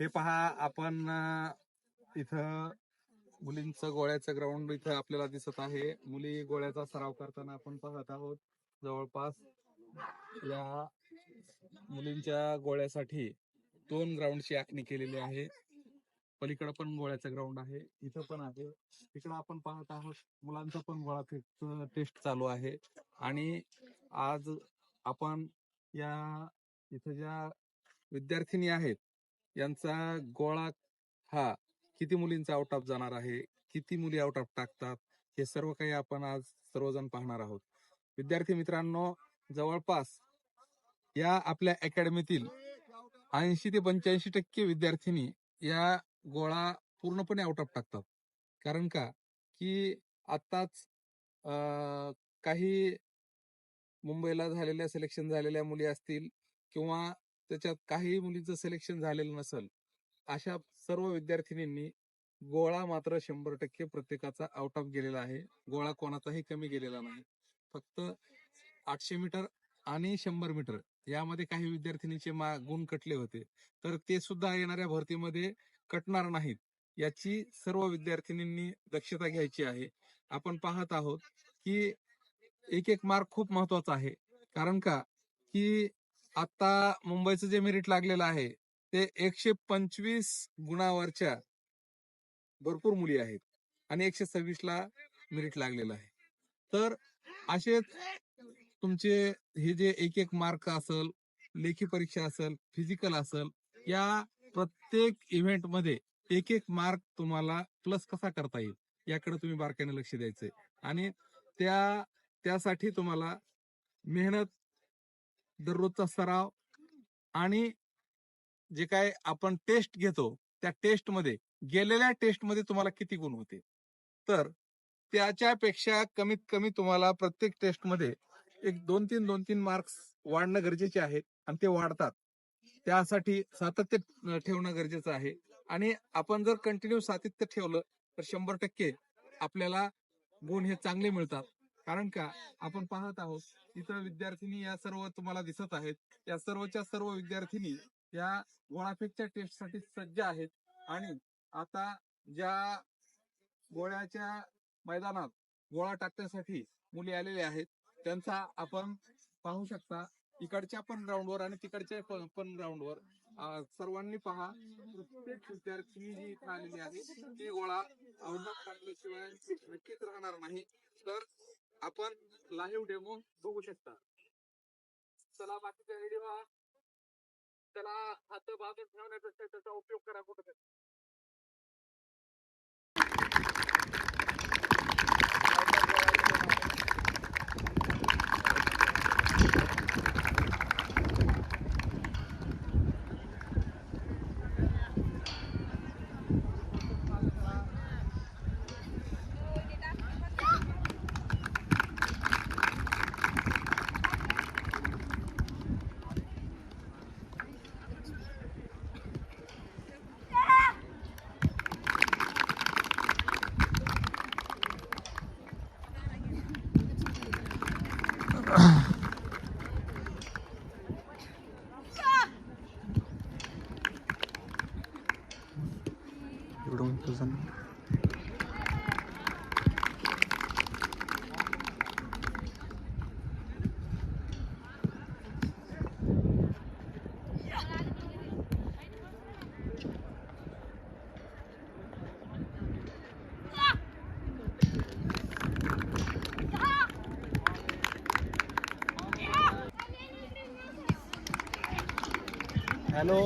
हे पहा आपण इथं मुलींचं गोळ्याचं ग्राउंड इथं आपल्याला दिसत आहे. मुली गोळ्याचा सराव करताना आपण पाहत आहोत. जवळपास या मुलींच्या गोळ्यासाठी दोन ग्राउंडची आखणी केलेली आहे. पलीकडे पण गोळ्याचं ग्राउंड आहे इथं पण आहे. इकडं आपण पाहत आहोत मुलांचं पण गोळा टेस्ट चालू आहे. आणि आज आपण या इथं ज्या विद्यार्थिनी आहेत यांचा गोळा हा किती मुलींचा आउट ऑफ जाणार आहे? किती मुली आउट ऑफ टाकतात? हे सर्व काही आपण आज सर्वजण पाहणार आहोत. विद्यार्थी मित्रांनो जवळपास या आपल्या अकॅडमीतील ऐंशी ते पंच्याऐंशी टक्के विद्यार्थिनी या गोळा पूर्णपणे आउट ऑफ टाकतात. कारण का? की आत्ताच काही मुंबईला झालेल्या सिलेक्शन झालेल्या मुली असतील किंवा त्याच्यात काही मुलींचं सिलेक्शन झालेलं नसेल अशा सर्व विद्यार्थिनींनी गोळा मात्र शंभर टक्के प्रत्येकाचा आउट ऑफ गेलेला आहे. गोळा कोणाचाही कमी गेलेला नाही. फक्त आठशे मीटर आणि शंभर मीटर यामध्ये काही विद्यार्थिनीचे मा गुण कटले होते. तर ते सुद्धा येणाऱ्या भरतीमध्ये कटणार नाहीत याची सर्व विद्यार्थिनींनी दक्षता घ्यायची आहे. आपण पाहत आहोत की एक एक मार्क खूप महत्त्वाचा आहे. कारण का? की आता मुंबईचं जे मेरिट लागलेलं आहे ते एकशे पंचवीस गुणावरच्या भरपूर मुली आहेत आणि एकशे सव्वीस ला मेरिट लागलेलं आहे. तर असे तुमचे हे जे एक एक मार्क असेल लेखी परीक्षा असेल फिजिकल असेल या प्रत्येक इव्हेंटमध्ये एक एक मार्क तुम्हाला प्लस कसा करता येईल याकडे तुम्ही बारकाईने लक्ष द्यायचंय. आणि त्या त्यासाठी तुम्हाला मेहनत दररोजचा सराव आणि जे काय आपण टेस्ट घेतो त्या टेस्टमध्ये गेलेल्या टेस्टमध्ये तुम्हाला किती गुण होते? तर त्याच्यापेक्षा कमीत कमी तुम्हाला प्रत्येक टेस्टमध्ये एक दोन तीन दोन तीन मार्क्स वाढणं गरजेचे आहे आणि ते वाढतात. त्यासाठी सातत्य ठेवणं गरजेचं आहे आणि आपण जर कंटिन्यू सातत्य ठेवलं तर शंभर टक्के आपल्याला गुण हे चांगले मिळतात. कारण का? आपण पाहत आहोत इथं विद्यार्थिनी या सर्व तुम्हाला दिसत आहेत. या सर्वच्या सर्व विद्यार्थिनी या गोळाफेकच्या टेस्टसाठी सज्ज आहेत. आणि आता ज्या गोळ्याच्या मैदानात गोळा टाकण्यासाठी मुली आलेल्या आहेत त्यांचा आपण पाहू शकता. इकडच्या पण ग्राउंडवर आणि तिकडच्या पण ग्राउंडवर सर्वांनी पहा. प्रत्येक विद्यार्थी जी आलेली आहे ती गोळा अवघड टाकल्याशिवाय नक्कीच राहणार नाही. तर आपण लाईव्ह डेमो बघू शकता. चला बाकीच्या रेडी चला त्याला हात बाजून ठेवण्यापेक्षा त्याचा उपयोग करा कुठे Don't হ্যালো